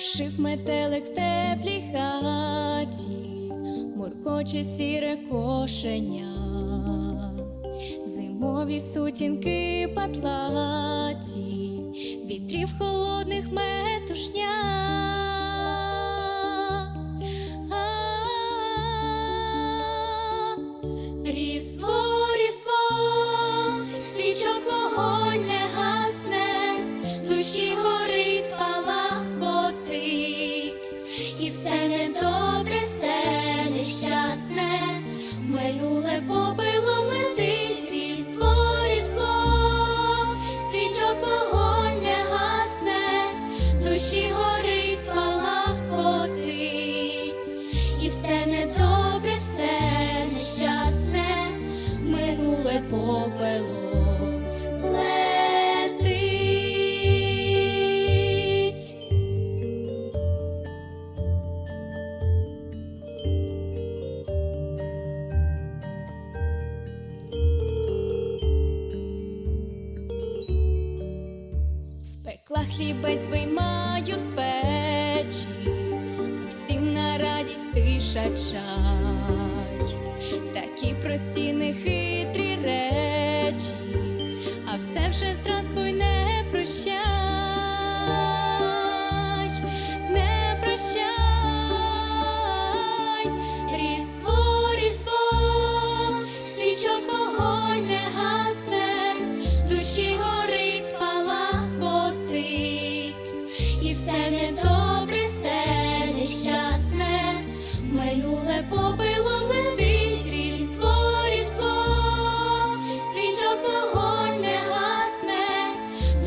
Ожив метелик в теплій хаті, муркоче сіре кошеня, зимові сутінки патлаті, вітрів холодних метушня. І все недобре, хлібець виймаю з печі, усім на радість тиша чай, такі прості нехитрі речі, а все вже здравствуй, не прощай,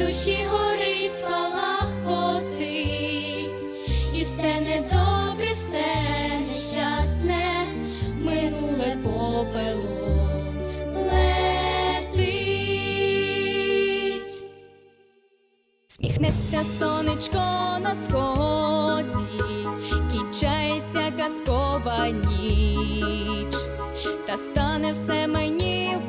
душі горить, палах котить, і все недобре, все нещасне, минуле попелом летить. Сміхнеться сонечко на сході, кінчається казкова ніч, та стане все мені в